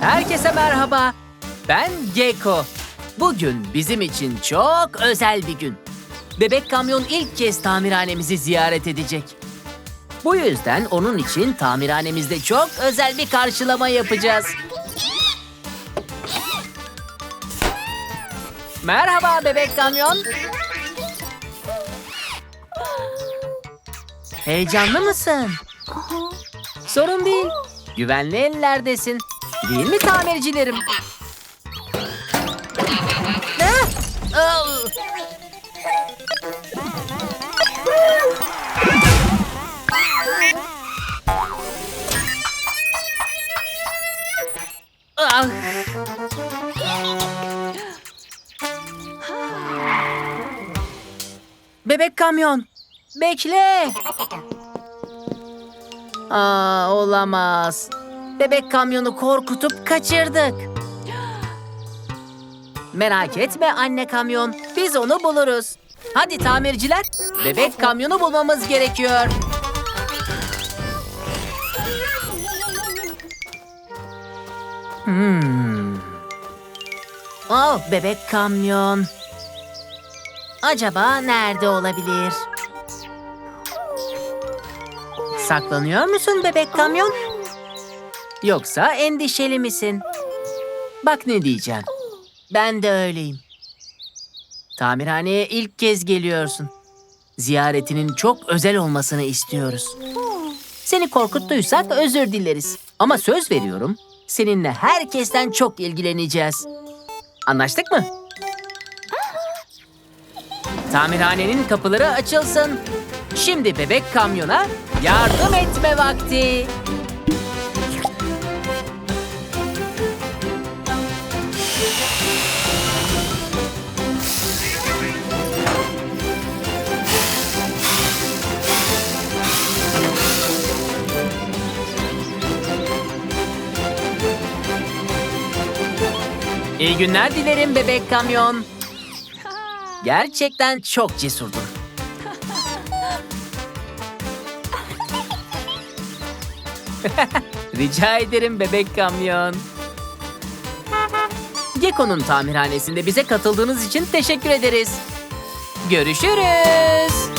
Herkese merhaba. Ben Gecko. Bugün bizim için çok özel bir gün. Bebek kamyon ilk kez tamirhanemizi ziyaret edecek. Bu yüzden onun için tamirhanemizde çok özel bir karşılama yapacağız. Merhaba bebek kamyon. Heyecanlı mısın? Sorun değil. Güvenli ellerdesin. Değil mi tamircilerim? Ah! Bebek kamyon. Bekle. Aa, olamaz. Bebek kamyonu korkutup kaçırdık. Merak etme anne kamyon. Biz onu buluruz. Hadi tamirciler. Bebek kamyonu bulmamız gerekiyor. Hmm. Oh, bebek kamyon. Acaba nerede olabilir? Saklanıyor musun bebek kamyon? Yoksa endişeli misin? Bak ne diyeceğim. Ben de öyleyim. Tamirhaneye ilk kez geliyorsun. Ziyaretinin çok özel olmasını istiyoruz. Seni korkuttuysak özür dileriz. Ama söz veriyorum, seninle herkesten çok ilgileneceğiz. Anlaştık mı? Tamirhanenin kapıları açılsın. Şimdi bebek kamyona yardım etme vakti. İyi günler dilerim bebek kamyon. Gerçekten çok cesurdun. Rica ederim bebek kamyon. Gekko'nun tamirhanesinde bize katıldığınız için teşekkür ederiz. Görüşürüz.